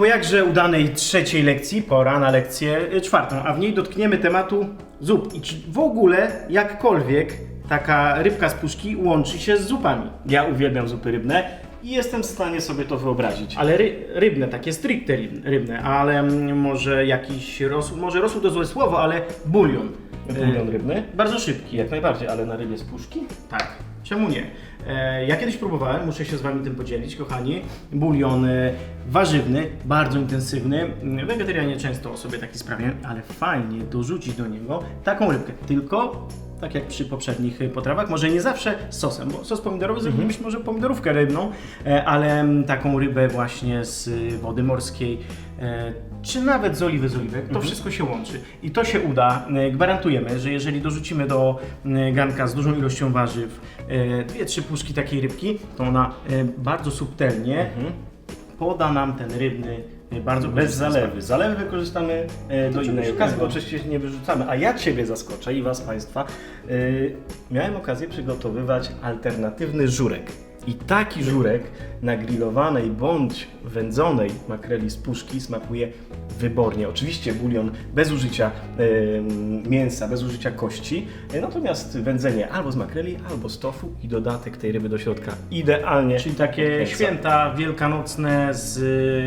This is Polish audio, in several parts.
Po jakże udanej trzeciej lekcji, pora na lekcję y, czwartą, a w niej dotkniemy tematu zup. I czy w ogóle jakkolwiek taka rybka z puszki łączy się z zupami? Ja uwielbiam zupy rybne i jestem w stanie sobie to wyobrazić. Ale ry, rybne, takie stricte ryb- rybne, ale mm, może jakiś rosół, może rosół to złe słowo, ale bulion. Bulion Y, rybny? Bardzo szybki. Jak najbardziej, ale na rybie z puszki? Tak, czemu nie? E, ja kiedyś próbowałem, muszę się z Wami tym podzielić, kochani. Bulion e, warzywny, bardzo intensywny. Mm, Wegetarianie często sobie taki sprawiają, ale fajnie dorzucić do niego taką rybkę. Tylko, tak jak przy poprzednich e, potrawach, może nie zawsze z sosem, bo sos pomidorowy zrobilibyśmy może pomidorówkę rybną, e, ale mm, taką rybę właśnie z e, wody morskiej, e, czy nawet z oliwy z oliwek, to wszystko się łączy. I to się uda. E, Gwarantujemy, że jeżeli dorzucimy do garnka z dużą ilością warzyw dwie, trzy puszki takiej rybki, to ona bardzo subtelnie poda nam ten rybny bardzo Bez zalewy. Zalewy wykorzystamy e, do innej okazji, bo oczywiście się nie wyrzucamy. A ja Ciebie zaskoczę i Was Państwa. e, miałem okazję przygotowywać alternatywny żurek. I taki żurek na grillowanej bądź wędzonej makreli z puszki smakuje wybornie. Oczywiście bulion bez użycia e, mięsa, bez użycia kości, e, natomiast wędzenie albo z makreli, albo z tofu i dodatek tej ryby do środka idealnie. Czyli takie odkręca. święta wielkanocne z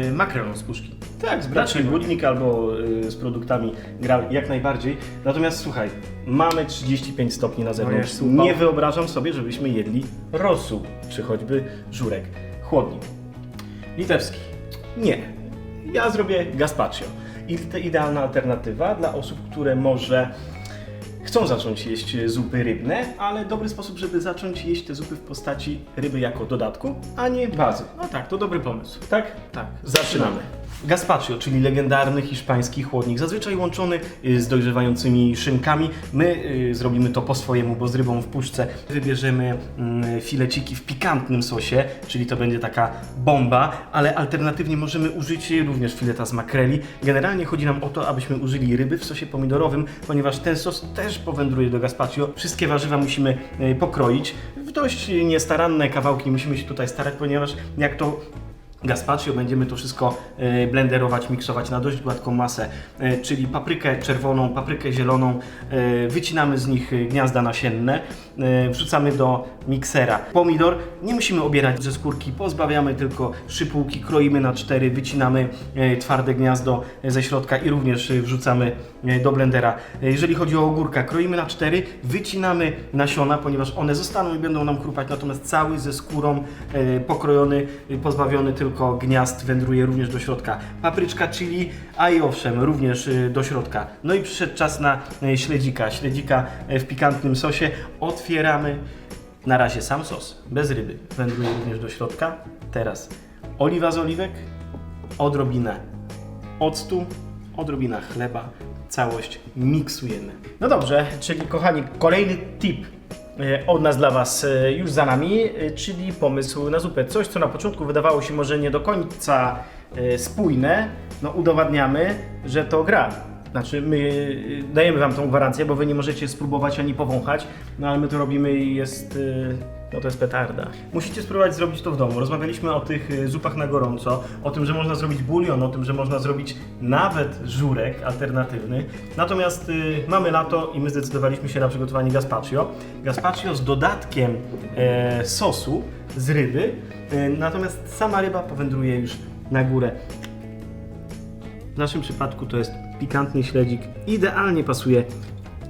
e, makrelą z puszki. Tak, z braci budnik albo y, z produktami gra jak najbardziej. Natomiast słuchaj, mamy 35 stopni na zewnątrz. upał. Nie wyobrażam sobie, żebyśmy jedli rosół, czy choćby żurek. Chłodni. Litewski. Nie. Ja zrobię to idealna alternatywa dla osób, które może chcą zacząć jeść zupy rybne, ale dobry sposób, żeby zacząć jeść te zupy w postaci ryby jako dodatku, a nie bazy. No tak, to dobry pomysł. Tak? Tak. Zaczynamy. Gazpacho, czyli legendarny hiszpański chłodnik, zazwyczaj łączony y, z dojrzewającymi szynkami. My y, zrobimy to po swojemu, bo z rybą w puszce wybierzemy mm, fileciki w pikantnym sosie, czyli to będzie taka bomba, ale alternatywnie możemy użyć również fileta z makreli. Generalnie chodzi nam o to, abyśmy użyli ryby w sosie pomidorowym, ponieważ ten sos też powędruje do gazpacho. Wszystkie warzywa musimy y, pokroić w dość niestaranne kawałki. Musimy się tutaj starać, ponieważ jak to gazpacho będziemy to wszystko e, blenderować, miksować na dość gładką masę, e, czyli paprykę czerwoną, paprykę zieloną, e, wycinamy z nich gniazda nasienne, wrzucamy do miksera. Pomidor. Nie musimy obierać ze skórki, pozbawiamy tylko szypułki, kroimy na cztery, wycinamy twarde gniazdo ze środka i również wrzucamy do blendera. Jeżeli chodzi o ogórka, kroimy na cztery, wycinamy nasiona, ponieważ one zostaną i będą nam chrupać, natomiast cały ze skórą pokrojony, pozbawiony tylko gniazd wędruje również do środka. Papryczka chili, a i owszem, również e, do środka. No i przyszedł czas na e, śledzika. Śledzika e, w pikantnym sosie. Otwieramy. Na razie sam sos, bez ryby, wędruje również do środka. Teraz oliwa z oliwek, odrobinę octu, odrobina chleba, całość miksujemy. No dobrze, czyli kochani, kolejny tip od nas dla Was e, już za nami, e, czyli pomysł na zupę. Coś, co na początku wydawało się może nie do końca e, spójne, no udowadniamy, że to gra. Znaczy, my e, dajemy Wam tą gwarancję, bo Wy nie możecie spróbować ani powąchać, no ale my to robimy i jest, e, no to jest petarda. Musicie spróbować zrobić to w domu. Rozmawialiśmy o tych y, zupach na gorąco, o tym, że można zrobić bulion, o tym, że można zrobić nawet żurek alternatywny. Natomiast y, mamy lato i my zdecydowaliśmy się na przygotowanie gazpacho. Gazpacho z dodatkiem e, sosu z ryby, e, natomiast sama ryba powędruje już na górę. W naszym przypadku to jest pikantny śledzik. Idealnie pasuje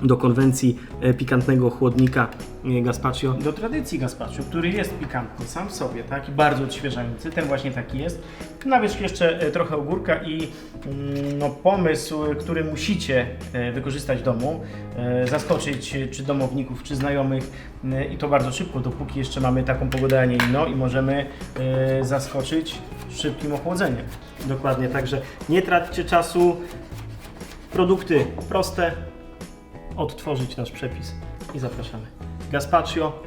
do konwencji e, pikantnego chłodnika e, gazpacho. do tradycji gazpacho, który jest pikantny sam w sobie, tak? I bardzo odświeżający, ten właśnie taki jest. Na wierzch jeszcze e, trochę ogórka i mm, no, pomysł, który musicie wykorzystać w domu, zaskoczyć czy domowników, czy znajomych i to bardzo szybko, dopóki jeszcze mamy taką pogodę, a nie inną i możemy zaskoczyć szybkim ochłodzeniem. Dokładnie, także nie traćcie czasu. Produkty proste. Odtworzyć nasz przepis i zapraszamy. Gazpacho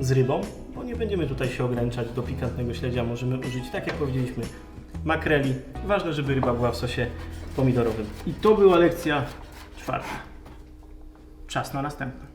z rybą, bo nie będziemy tutaj się ograniczać do pikantnego śledzia. Możemy użyć, tak jak powiedzieliśmy, makreli. Ważne, żeby ryba była w sosie pomidorowym. I to była lekcja czwarta. Czas na następną.